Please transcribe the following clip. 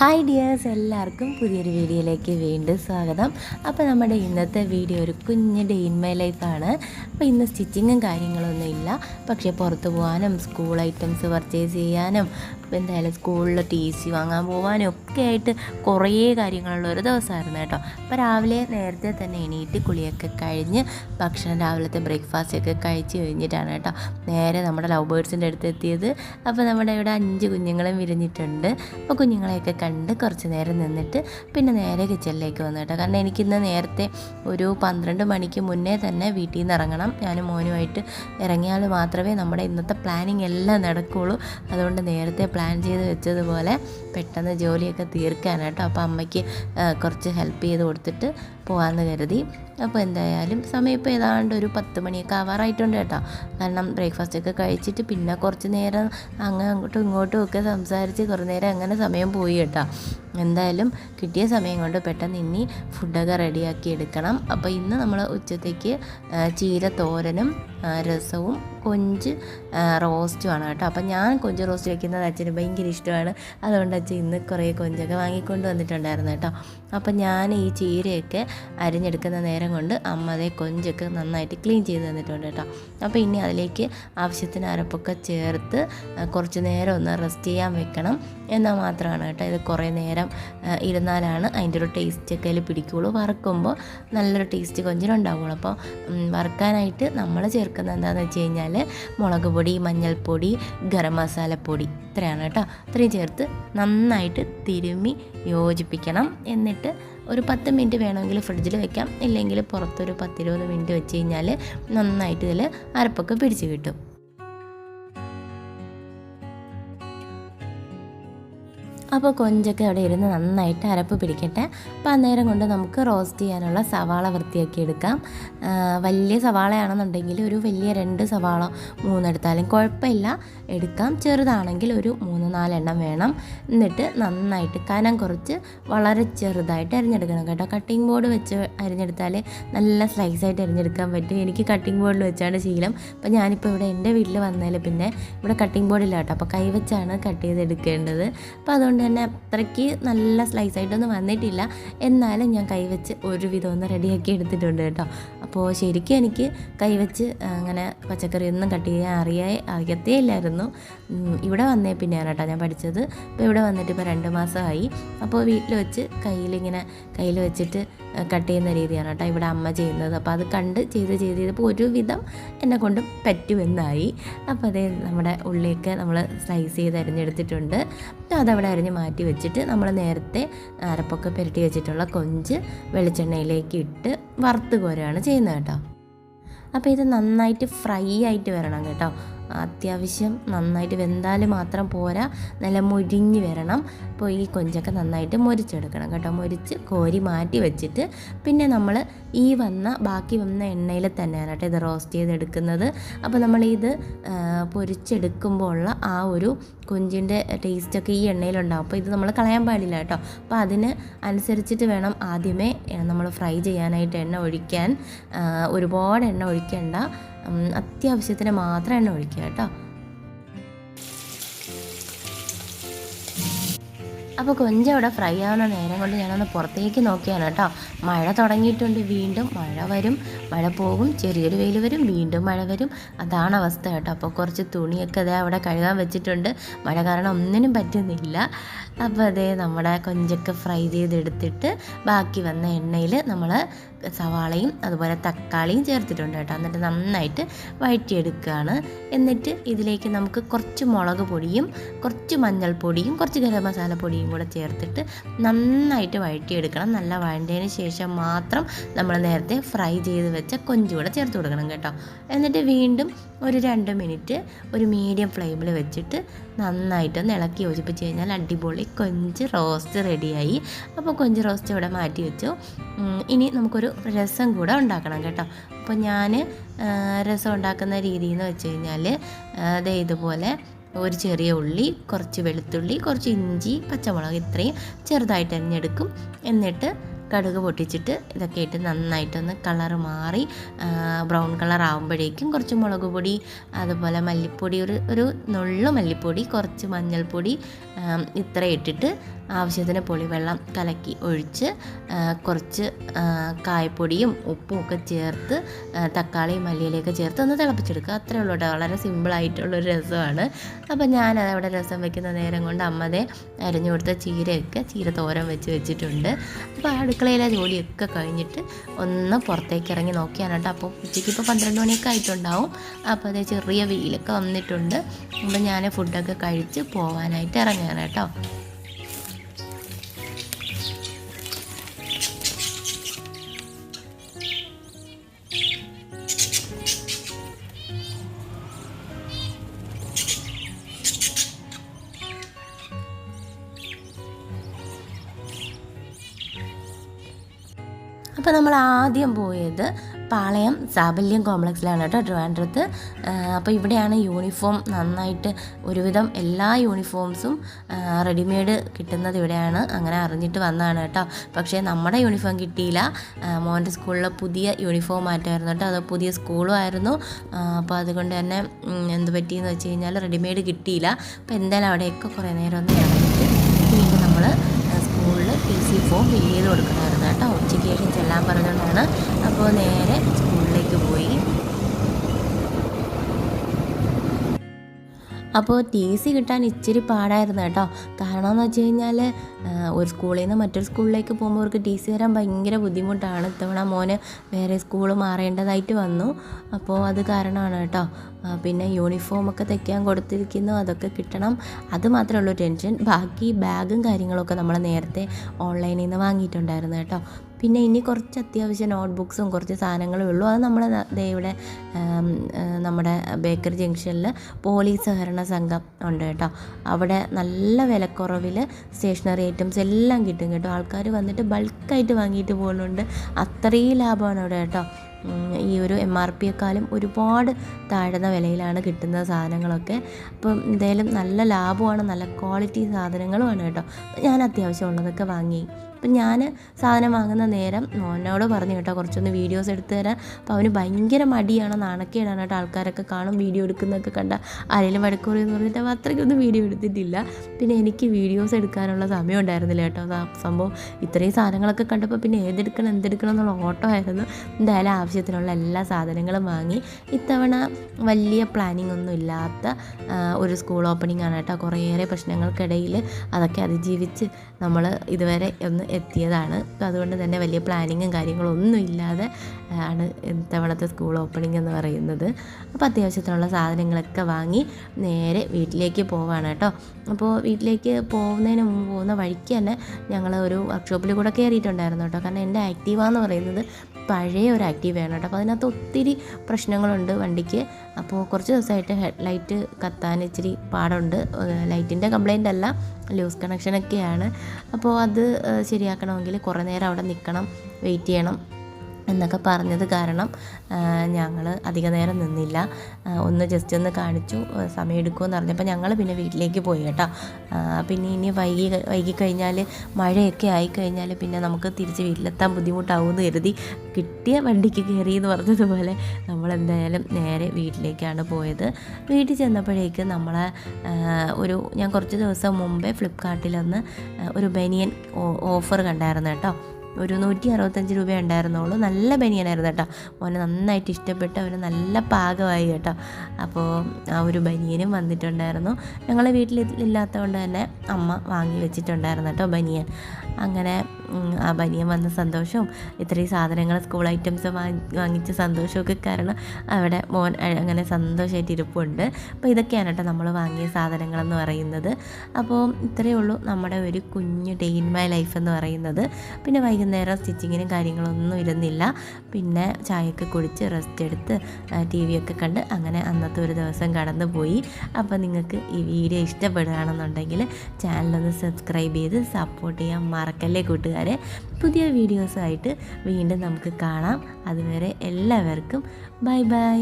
Hi dears എല്ലാവർക്കും പുതിയൊരു വീഡിയോയിലേക്ക് വീണ്ടും സ്വാഗതം. അപ്പോൾ നമ്മുടെ ഇന്നത്തെ വീഡിയോ ഒരു കുഞ്ഞ് ഡേ ഇൻ മൈ ലൈഫാണ് അപ്പോൾ ഇന്ന് സ്റ്റിച്ചിങ്ങും കാര്യങ്ങളൊന്നും ഇല്ല പക്ഷേ പുറത്ത് പോകാനും സ്കൂൾ ഐറ്റംസ് പർച്ചേസ് ചെയ്യാനും അപ്പോൾ എന്തായാലും സ്കൂളിൽ ടി സി വാങ്ങാൻ പോകാനും ഒക്കെ ആയിട്ട് കുറേ കാര്യങ്ങളുള്ള ഒരു ദിവസമായിരുന്നു കേട്ടോ. അപ്പോൾ രാവിലെ നേരത്തെ തന്നെ എണീറ്റ് കുളിയൊക്കെ കഴിഞ്ഞ് ഭക്ഷണം രാവിലത്തെ ബ്രേക്ക്ഫാസ്റ്റ് ഒക്കെ കഴിച്ച് കഴിഞ്ഞിട്ടാണ് കേട്ടോ നേരെ നമ്മുടെ ലവ് ബേർഡ്സിന്റെ അടുത്ത് എത്തിയത്. അപ്പോൾ നമ്മുടെ ഇവിടെ അഞ്ച് കുഞ്ഞുങ്ങളും വിരിഞ്ഞിട്ടുണ്ട്. അപ്പോൾ കുഞ്ഞുങ്ങളെയൊക്കെ കണ്ട് കുറച്ച് നേരം നിന്നിട്ട് പിന്നെ നേരെ കിച്ചണിലേക്ക് വന്നു കേട്ടോ. കാരണം എനിക്കിന്ന് നേരത്തെ ഒരു പന്ത്രണ്ട് മണിക്ക് മുന്നേ തന്നെ വീട്ടിൽ നിന്ന് ഇറങ്ങണം. ഞാൻ മോനുമായിട്ട് ഇറങ്ങിയാൽ മാത്രമേ നമ്മുടെ ഇന്നത്തെ പ്ലാനിങ് എല്ലാം നടക്കുകയുള്ളൂ അതുകൊണ്ട് നേരത്തെ പ്ലാൻ ചെയ്ത് വെച്ചതുപോലെ പെട്ടെന്ന് ജോലിയൊക്കെ തീർക്കാനായിട്ടോ അപ്പോൾ അമ്മയ്ക്ക് കുറച്ച് ഹെൽപ്പ് ചെയ്ത് കൊടുത്തിട്ട് പോകാമെന്ന് കരുതി. അപ്പോൾ എന്തായാലും സമയം ഇപ്പോൾ ഏതാണ്ട് ഒരു പത്ത് മണിയൊക്കെ ആവാറായിട്ടുണ്ട് കേട്ടോ. കാരണം ബ്രേക്ക്ഫാസ്റ്റ് ഒക്കെ കഴിച്ചിട്ട് പിന്നെ കുറച്ച് നേരം അങ്ങ് അങ്ങോട്ടും ഇങ്ങോട്ടും ഒക്കെ സംസാരിച്ച് കുറേ നേരം അങ്ങനെ സമയം പോയി കേട്ടോ. എന്തായാലും കിട്ടിയ സമയം കൊണ്ട് പെട്ടെന്ന് ഇനി ഫുഡൊക്കെ റെഡിയാക്കി എടുക്കണം. അപ്പോൾ ഇന്ന് നമ്മൾ ഉച്ചത്തേക്ക് ചീര തോരനും രസവും കൊഞ്ച് റോസ്റ്റുമാണ് കേട്ടോ. അപ്പോൾ ഞാൻ കൊഞ്ച് റോസ്റ്റ് വയ്ക്കുന്നത് അച്ഛന് ഭയങ്കര ഇഷ്ടമാണ്. അതുകൊണ്ട് അച്ഛൻ ഇന്ന് കുറേ കൊഞ്ചൊക്കെ വാങ്ങിക്കൊണ്ട് വന്നിട്ടുണ്ടായിരുന്നു കേട്ടോ. അപ്പോൾ ഞാൻ ഈ ചീരയൊക്കെ അരിഞ്ഞെടുക്കുന്ന നേരം കൊണ്ട് അമ്മ കൊഞ്ചൊക്കെ നന്നായിട്ട് ക്ലീൻ ചെയ്ത് തന്നിട്ടുണ്ട് കേട്ടോ. അപ്പോൾ ഇനി അതിലേക്ക് ആവശ്യത്തിന് അരപ്പൊക്കെ ചേർത്ത് കുറച്ച് നേരം ഒന്ന് റെസ്റ്റ് ചെയ്യാൻ വെക്കണം. എന്നാൽ മാത്രമാണ് കേട്ടോ ഇത് കുറേ നേരം ആ, ഇരുന്നാലാണ് അതിന്റെ ഒരു ടേസ്റ്റൊക്കെ അതിൽ പിടിക്കുകയുള്ളൂ വറുക്കുമ്പോൾ നല്ലൊരു ടേസ്റ്റ് കൊഞ്ചിനുണ്ടാവുള്ളൂ അപ്പോൾ വറുക്കാനായിട്ട് നമ്മൾ ചേർക്കുന്നത് എന്താണെന്ന് വെച്ച് കഴിഞ്ഞാൽ മുളക് പൊടി മഞ്ഞൾപ്പൊടി ഗരം മസാലപ്പൊടി ഇത്രയാണ് കേട്ടോ. ഇത്രയും ചേർത്ത് നന്നായിട്ട് തിരുമ്മി യോജിപ്പിക്കണം. എന്നിട്ട് ഒരു പത്ത് മിനിറ്റ് വേണമെങ്കിൽ ഫ്രിഡ്ജിൽ വെക്കാം. ഇല്ലെങ്കിൽ പുറത്തൊരു പത്തിരുപത് മിനിറ്റ് വെച്ച് കഴിഞ്ഞാൽ നന്നായിട്ട് ഇതിൽ അരപ്പൊക്കെ പിടിച്ച് കിട്ടും. അപ്പോൾ കൊഞ്ചൊക്കെ അവിടെ ഇരുന്ന് നന്നായിട്ട് അരപ്പ് പിടിക്കട്ടെ. അപ്പോൾ അന്നേരം കൊണ്ട് നമുക്ക് റോസ്റ്റ് ചെയ്യാനുള്ള സവാള വൃത്തിയാക്കി എടുക്കാം. വലിയ സവാളയാണെന്നുണ്ടെങ്കിൽ ഒരു വലിയ രണ്ട് സവാള മൂന്നെടുത്താലും കുഴപ്പമില്ല. എടുക്കാം. ചെറുതാണെങ്കിൽ ഒരു മൂന്ന് നാലെണ്ണം വേണം. എന്നിട്ട് നന്നായിട്ട് കനം കുറച്ച് വളരെ ചെറുതായിട്ട് അരിഞ്ഞെടുക്കണം കേട്ടോ. കട്ടിംഗ് ബോർഡ് വെച്ച് അരിഞ്ഞെടുത്താൽ നല്ല സ്ലൈസായിട്ട് അരിഞ്ഞെടുക്കാൻ പറ്റും. എനിക്ക് കട്ടിംഗ് ബോർഡിൽ വെച്ചാണ് ശീലം. അപ്പോൾ ഞാനിപ്പോൾ ഇവിടെ എന്റെ വീട്ടിൽ വന്നതിൽ പിന്നെ ഇവിടെ കട്ടിംഗ് ബോർഡില്ല കേട്ടോ. അപ്പോൾ കൈ വെച്ചാണ് കട്ട് ചെയ്തെടുക്കേണ്ടത്. അപ്പോൾ അതുകൊണ്ട് തന്നെ അത്രയ്ക്ക് നല്ല സ്ലൈസ് ആയിട്ടൊന്നും വന്നിട്ടില്ല. എന്നാലും ഞാൻ കൈവച്ച് ഒരുവിധം ഒന്ന് റെഡിയാക്കി എടുത്തിട്ടുണ്ട് കേട്ടോ. അപ്പോൾ ശരിക്കും എനിക്ക് കൈവച്ച് അങ്ങനെ പച്ചക്കറിയൊന്നും കട്ട് ചെയ്യാൻ അറിയാ അറിയത്തേ ഇല്ലായിരുന്നു ഇവിടെ വന്നേ പിന്നെയാണ് കേട്ടോ ഞാൻ പഠിച്ചത്. ഇപ്പോൾ ഇവിടെ വന്നിട്ട് ഇപ്പോൾ രണ്ട് മാസമായി. അപ്പോൾ വീട്ടിൽ വെച്ച് കയ്യിലിങ്ങനെ കയ്യിൽ വെച്ചിട്ട് കട്ട് ചെയ്യുന്ന രീതിയാണ് കേട്ടോ ഇവിടെ അമ്മ ചെയ്യുന്നത്. അപ്പോൾ അത് കണ്ട് ചെയ്ത് ചെയ്ത് ചെയ്തപ്പോൾ ഒരുവിധം എന്നെ കൊണ്ട് പറ്റുമെന്നായി. അപ്പോൾ അതേ നമ്മുടെ ഉള്ളിയൊക്കെ നമ്മൾ സ്ലൈസ് ചെയ്ത് അരിഞ്ഞെടുത്തിട്ടുണ്ട്. അപ്പോൾ അതവിടെ അരിഞ്ഞ് മാറ്റി വെച്ചിട്ട് നമ്മൾ നേരത്തെ അരപ്പൊക്കെ പുരട്ടി വെച്ചിട്ടുള്ള കൊഞ്ച് വെളിച്ചെണ്ണയിലേക്ക് ഇട്ട് വറുത്ത് കോരുകയാണ് ചെയ്യുന്നത് കേട്ടോ. അപ്പോൾ ഇത് നന്നായിട്ട് ഫ്രൈ ആയിട്ട് വരണം കേട്ടോ. അത്യാവശ്യം നന്നായിട്ട് വെന്താൽ മാത്രം പോരാ. നല്ല മുരിഞ്ഞ് വരണം. അപ്പോൾ ഈ കൊഞ്ചൊക്കെ നന്നായിട്ട് മുരിച്ചെടുക്കണം കേട്ടോ. മുരിച്ച് കോരി മാറ്റി വെച്ചിട്ട് പിന്നെ നമ്മൾ ഈ വന്ന ബാക്കി വന്ന എണ്ണയിൽ തന്നെയാണ് കേട്ടോ ഇത് റോസ്റ്റ് ചെയ്തെടുക്കുന്നത്. അപ്പോൾ നമ്മളിത് പൊരിച്ചെടുക്കുമ്പോൾ ഉള്ള ആ ഒരു കൊഞ്ചിന്റെ ടേസ്റ്റൊക്കെ ഈ എണ്ണയിലുണ്ടാവും. അപ്പോൾ ഇത് നമ്മൾ കളയാൻ പാടില്ല കേട്ടോ. അപ്പോൾ അതിന് അനുസരിച്ചിട്ട് വേണം ആദ്യമേ നമ്മൾ ഫ്രൈ ചെയ്യാനായിട്ട് എണ്ണ ഒഴിക്കാൻ. ഒരുപാട് എണ്ണ ഒഴിക്കേണ്ട. അത്യാവശ്യത്തിന് മാത്രം എണ്ണ ഒഴിക്കുക കേട്ടോ. അപ്പോൾ കൊഞ്ച് അവിടെ ഫ്രൈ ആവുന്ന നേരം കൊണ്ട് ഞാനൊന്ന് പുറത്തേക്ക് നോക്കിയാണ് കേട്ടോ. മഴ തുടങ്ങിയിട്ടുണ്ട് വീണ്ടും മഴ വരും മഴ പോകും ചെറിയൊരു വെയിൽ വരും വീണ്ടും മഴ വരും. അതാണ് അവസ്ഥ കേട്ടോ. അപ്പോൾ കുറച്ച് തുണിയൊക്കെ അതേ അവിടെ കഴുകാൻ വെച്ചിട്ടുണ്ട്. മഴ കാരണം ഒന്നിനും പറ്റുന്നില്ല. അപ്പോൾ അതേ നമ്മുടെ കൊഞ്ചൊക്കെ ഫ്രൈ ചെയ്തെടുത്തിട്ട് ബാക്കി വന്ന എണ്ണയിൽ നമ്മൾ സവാളയും അതുപോലെ തക്കാളിയും ചേർത്തിട്ടുണ്ട് കേട്ടോ. എന്നിട്ട് നന്നായിട്ട് വഴറ്റിയെടുക്കുകയാണ്. എന്നിട്ട് ഇതിലേക്ക് നമുക്ക് കുറച്ച് മുളക് പൊടിയും കുറച്ച് മഞ്ഞൾപ്പൊടിയും കുറച്ച് ഗരം മസാല പൊടിയും കൂടെ ചേർത്തിട്ട് നന്നായിട്ട് വഴറ്റിയെടുക്കണം. നല്ല വഴണ്ടതിന് ശേഷം മാത്രം നമ്മൾ നേരത്തെ ഫ്രൈ ചെയ്ത് വെച്ച കൊഞ്ചുകൂടെ ചേർത്ത് കൊടുക്കണം കേട്ടോ. എന്നിട്ട് വീണ്ടും ഒരു രണ്ട് മിനിറ്റ് ഒരു മീഡിയം ഫ്ലെയിമിൽ വെച്ചിട്ട് നന്നായിട്ടൊന്ന് ഇളക്കി യോജിപ്പിച്ച് കഴിഞ്ഞാൽ അടിപൊളി കൊഞ്ച് റോസ്റ്റ് റെഡിയായി. അപ്പോൾ കൊഞ്ച് റോസ്റ്റ് ഇവിടെ മാറ്റി വെച്ചു. ഇനി നമുക്കൊരു രസം കൂടെ ഉണ്ടാക്കണം കേട്ടോ. അപ്പോൾ ഞാൻ രസം ഉണ്ടാക്കുന്ന രീതി എന്ന് വെച്ച് കഴിഞ്ഞാൽ ദേ ഇതുപോലെ ഒരു ചെറിയ ഉള്ളി കുറച്ച് വെളുത്തുള്ളി കുറച്ച് ഇഞ്ചി പച്ചമുളക് ഇത്രയും ചെറുതായിട്ട് അരിഞ്ഞെടുക്കും. എന്നിട്ട് കടുക് പൊട്ടിച്ചിട്ട് ഇതൊക്കെ ഇട്ട് നന്നായിട്ടൊന്ന് കളർ മാറി ബ്രൗൺ കളർ ആകുമ്പോഴേക്കും കുറച്ച് മുളക് പൊടി അതുപോലെ മല്ലിപ്പൊടി ഒരു ഒരു നുള്ളു മല്ലിപ്പൊടി കുറച്ച് മഞ്ഞൾപ്പൊടി ഇത്ര ഇട്ടിട്ട് ആവശ്യത്തിന് പുളിവെള്ളം കലക്കി ഒഴിച്ച് കുറച്ച് കായപ്പൊടിയും ഉപ്പും ഒക്കെ ചേർത്ത് തക്കാളിയും മല്ലിയിലൊക്കെ ചേർത്ത് ഒന്ന് തിളപ്പിച്ചെടുക്കുക. അത്രേ ഉള്ളൂ കേട്ടോ. വളരെ സിമ്പിളായിട്ടുള്ളൊരു രസമാണ്. അപ്പോൾ ഞാൻ അവിടെ രസം വെക്കുന്ന നേരം കൊണ്ട് അമ്മതെ അരിഞ്ഞു കൊടുത്ത ചീരയൊക്കെ ചീര തോരൻ വെച്ച് വെച്ചിട്ടുണ്ട്. അപ്പോൾ അടുക്കളയിലെ ജോലിയൊക്കെ കഴിഞ്ഞിട്ട് ഒന്ന് പുറത്തേക്ക് ഇറങ്ങി നോക്കിയാണ് കേട്ടോ. അപ്പോൾ ഉച്ചയ്ക്ക് ഇപ്പോൾ പന്ത്രണ്ട് മണിയൊക്കെ ആയിട്ടുണ്ടാവും. അപ്പോൾ അതേ ചെറിയ വെയിലൊക്കെ വന്നിട്ടുണ്ട്. അപ്പോൾ ഞാൻ ഫുഡൊക്കെ കഴിച്ച് പോകാനായിട്ട് ഇറങ്ങുകയാണ് കേട്ടോ. അപ്പോൾ നമ്മൾ ആദ്യം പോയത് പാളയം സാബല്യം കോംപ്ലക്സിലാണ് കേട്ടോ ട്രിവാൻഡ്രത്ത്. അപ്പോൾ ഇവിടെയാണ് യൂണിഫോം നന്നായിട്ട് ഒരുവിധം എല്ലാ യൂണിഫോംസും റെഡിമെയ്ഡ് കിട്ടുന്നത് ഇവിടെയാണ്. അങ്ങനെ അറിഞ്ഞിട്ട് വന്നതാണ് കേട്ടോ. പക്ഷേ നമ്മുടെ യൂണിഫോം കിട്ടിയില്ല. മോന്റെ സ്കൂളിലെ പുതിയ യൂണിഫോം മാറ്റമായിരുന്നു കേട്ടോ. അത് പുതിയ സ്കൂളും ആയിരുന്നു. അപ്പോൾ അതുകൊണ്ട് തന്നെ എന്ത് പറ്റിയെന്ന് വെച്ച് കഴിഞ്ഞാൽ റെഡിമെയ്ഡ് കിട്ടിയില്ല. അപ്പോൾ എന്തായാലും അവിടെയൊക്കെ കുറേ നേരം ഒന്ന് ഇറങ്ങിയിട്ട് വീണ്ടും നമ്മൾ സ്കൂളിൽ ടി സി ഫോം ഫില്ല് ചെയ്ത് കൊടുക്കണമായിരുന്നു ശേഷം ചെല്ലാൻ പറഞ്ഞുകൊണ്ടാണ് അപ്പോൾ നേരെ സ്കൂളിലേക്ക് പോയി. അപ്പോൾ ടി സി കിട്ടാൻ ഇച്ചിരി പാടായിരുന്നു കേട്ടോ. കാരണം എന്ന് വെച്ച് കഴിഞ്ഞാൽ ഒരു സ്കൂളിൽ നിന്ന് മറ്റൊരു സ്കൂളിലേക്ക് പോകുമ്പോൾ അവർക്ക് ടി സി തരാൻ ഭയങ്കര ബുദ്ധിമുട്ടാണ്. ഇത്തവണ മോന് വേറെ സ്കൂൾ മാറേണ്ടതായിട്ട് വന്നു. അപ്പോൾ അത് കാരണമാണ് കേട്ടോ. പിന്നെ യൂണിഫോമൊക്കെ തയ്ക്കാൻ കൊടുത്തിരിക്കുന്നു അതൊക്കെ കിട്ടണം. അത് മാത്രമേ ഉള്ളൂ ടെൻഷൻ. ബാക്കി ബാഗും കാര്യങ്ങളൊക്കെ നമ്മൾ നേരത്തെ ഓൺലൈനിൽ നിന്ന് വാങ്ങിയിട്ടുണ്ടായിരുന്നു കേട്ടോ. പിന്നെ ഇനി കുറച്ച് അത്യാവശ്യം നോട്ട് ബുക്സും കുറച്ച് സാധനങ്ങളും ഉള്ളൂ. അത് നമ്മൾ ഇവിടെ നമ്മുടെ ബേക്കറി ജംഗ്ഷനിൽ പോലീസ് സഹകരണ സംഘം ഉണ്ട് കേട്ടോ. അവിടെ നല്ല വിലക്കുറവിൽ സ്റ്റേഷനറി ഐറ്റംസ് എല്ലാം കിട്ടും കേട്ടോ. ആൾക്കാർ വന്നിട്ട് ബൾക്കായിട്ട് വാങ്ങിയിട്ട് പോകുന്നുണ്ട്. അത്രയും ലാഭമാണ് അവിടെ കേട്ടോ. ഈ ഒരു എം ആർ പിയെക്കാളും ഒരുപാട് താഴ്ന്ന വിലയിലാണ് കിട്ടുന്ന സാധനങ്ങളൊക്കെ. അപ്പം എന്തായാലും നല്ല ലാഭമാണ് നല്ല ക്വാളിറ്റി സാധനങ്ങളുമാണ് കേട്ടോ. ഞാൻ അത്യാവശ്യം ഉള്ളതൊക്കെ വാങ്ങി. അപ്പം ഞാൻ സാധനം വാങ്ങുന്ന നേരം മോനോട് പറഞ്ഞു കേട്ടോ കുറച്ചൊന്ന് വീഡിയോസ് എടുത്തു തരാൻ. അപ്പോൾ അവന് ഭയങ്കര മടിയാണ് നാണക്കേടാണ് കേട്ടോ ആൾക്കാരൊക്കെ കാണും വീഡിയോ എടുക്കുന്നതൊക്കെ കണ്ട. ആരെങ്കിലും വഴക്കൂറി എന്ന് പറഞ്ഞിട്ട് അപ്പോൾ അത്രയ്ക്കൊന്നും വീഡിയോ എടുത്തിട്ടില്ല. പിന്നെ എനിക്ക് വീഡിയോസ് എടുക്കാനുള്ള സമയം ഉണ്ടായിരുന്നില്ല കേട്ടോ. സംഭവം. ഇത്രയും സാധനങ്ങളൊക്കെ കണ്ടപ്പോൾ പിന്നെ ഏതെടുക്കണം എന്തെടുക്കണം എന്നുള്ള ഓട്ടോ ആയിരുന്നു. എന്തായാലും ആവശ്യത്തിനുള്ള എല്ലാ സാധനങ്ങളും വാങ്ങി. ഇത്തവണ വലിയ പ്ലാനിങ് ഒന്നും ഇല്ലാത്ത ഒരു സ്കൂൾ ഓപ്പണിംഗ് ആണ് കേട്ടോ. കുറേയേറെ പ്രശ്നങ്ങൾക്കിടയിൽ അതൊക്കെ അതിജീവിച്ച് നമ്മൾ ഇതുവരെ ഒന്ന് എത്തിയതാണ്. അതുകൊണ്ട് തന്നെ വലിയ പ്ലാനിങ്ങും കാര്യങ്ങളും ഒന്നും ഇല്ലാതെ ആണ് ഇത്തവണത്തെ സ്കൂൾ ഓപ്പണിംഗ് എന്ന് പറയുന്നത്. അപ്പോൾ അത്യാവശ്യത്തിനുള്ള സാധനങ്ങളൊക്കെ വാങ്ങി നേരെ വീട്ടിലേക്ക് പോവാണ് കേട്ടോ. അപ്പോൾ വീട്ടിലേക്ക് പോകുന്നതിന് മുമ്പ് പോകുന്ന വഴിക്ക് തന്നെ ഞങ്ങൾ ഒരു വർക്ക്ഷോപ്പിൽ കൂടെ കയറിയിട്ടുണ്ടായിരുന്നു കേട്ടോ. കാരണം എന്റെ ആക്റ്റീവ എന്ന് പറയുന്നത് പഴയ ഒരു ആക്റ്റീവയാണ് കേട്ടോ. അപ്പോൾ അതിനകത്ത് ഒത്തിരി പ്രശ്നങ്ങളുണ്ട് വണ്ടിക്ക്. അപ്പോൾ കുറച്ച് ദിവസമായിട്ട് ഹെഡ് ലൈറ്റ് കത്താൻ ഇച്ചിരി പാടുണ്ട്. ലൈറ്റിന്റെ കംപ്ലൈന്റ് അല്ല ലൂസ് കണക്ഷനൊക്കെയാണ് അപ്പോൾ അത് ഏഹ്, ശരിയാക്കണമെങ്കിൽ കുറേ നേരം അവിടെ നിൽക്കണം വെയിറ്റ് ചെയ്യണം. എന്നൊക്കെ പറഞ്ഞത് കാരണം ഞങ്ങൾ അധിക നേരം നിന്നില്ല. ഒന്ന് ജസ്റ്റ് ഒന്ന് കാണിച്ചു സമയം എടുക്കുമെന്ന് പറഞ്ഞപ്പോൾ ഞങ്ങൾ പിന്നെ വീട്ടിലേക്ക് പോയി കേട്ടോ. പിന്നെ ഇനി വൈകി വൈകി കഴിഞ്ഞാൽ മഴയൊക്കെ ആയിക്കഴിഞ്ഞാൽ പിന്നെ നമുക്ക് തിരിച്ച് വീട്ടിലെത്താൻ ബുദ്ധിമുട്ടാവുമെന്ന് കരുതി കിട്ടിയ വണ്ടിക്ക് കയറി എന്ന് പറഞ്ഞതുപോലെ നമ്മൾ എന്തായാലും നേരെ വീട്ടിലേക്കാണ് പോയത്. വീട്ടിൽ ചെന്നപ്പോഴേക്ക് നമ്മളെ ഒരു ഞാൻ കുറച്ച് ദിവസം മുമ്പേ ഫ്ലിപ്കാർട്ടിലൊന്ന് ഒരു ബനിയൻ ഓഫർ കണ്ടായിരുന്നു കേട്ടോ. ഒരു നൂറ്റി അറുപത്തഞ്ച് രൂപ ഉണ്ടായിരുന്നുള്ളൂ. നല്ല ബനിയനായിരുന്നു കേട്ടോ. മോനെ നന്നായിട്ട് ഇഷ്ടപ്പെട്ട്. അവന് നല്ല പാകമായി കേട്ടോ. അപ്പോൾ ആ ഒരു ബനിയനും വന്നിട്ടുണ്ടായിരുന്നു. ഞങ്ങളെ വീട്ടിൽ ഇല്ലാത്തതുകൊണ്ട് തന്നെ അമ്മ വാങ്ങി വെച്ചിട്ടുണ്ടായിരുന്നു കേട്ടോ ബനിയൻ. അങ്ങനെ ആ ബനിയൻ വന്ന സന്തോഷവും ഇത്രയും സാധനങ്ങൾ സ്കൂൾ ഐറ്റംസ് വാങ്ങി വാങ്ങിച്ച സന്തോഷമൊക്കെ കാരണം അവിടെ മോൻ അങ്ങനെ സന്തോഷമായിട്ട് ഇരിപ്പുണ്ട്. അപ്പോൾ ഇതൊക്കെയാണ് കേട്ടോ നമ്മൾ വാങ്ങിയ സാധനങ്ങളെന്ന് പറയുന്നത്. അപ്പോൾ ഇത്രയേ ഉള്ളൂ നമ്മുടെ ഒരു കുഞ്ഞ് ഡെയിൻ മൈ ലൈഫ് എന്ന് പറയുന്നത്. പിന്നെ വൈകുന്നേരം സ്റ്റിച്ചിങ്ങിനും കാര്യങ്ങളൊന്നും ഇരുന്നില്ല. പിന്നെ ചായയൊക്കെ കുടിച്ച് റെസ്റ്റ് എടുത്ത് ടി ഒക്കെ കണ്ട് അങ്ങനെ അന്നത്തെ ഒരു ദിവസം കടന്നു പോയി അപ്പോൾ നിങ്ങൾക്ക് ഈ വീഡിയോ ഇഷ്ടപ്പെടുകയാണെന്നുണ്ടെങ്കിൽ ചാനലൊന്ന് സബ്സ്ക്രൈബ് ചെയ്ത് സപ്പോർട്ട് ചെയ്യാൻ മറക്കല്ലേ കൂട്ടുകാരെ. പുതിയ വീഡിയോസായിട്ട് വീണ്ടും നമുക്ക് കാണാം. അതുവരെ എല്ലാവർക്കും ബൈ ബൈ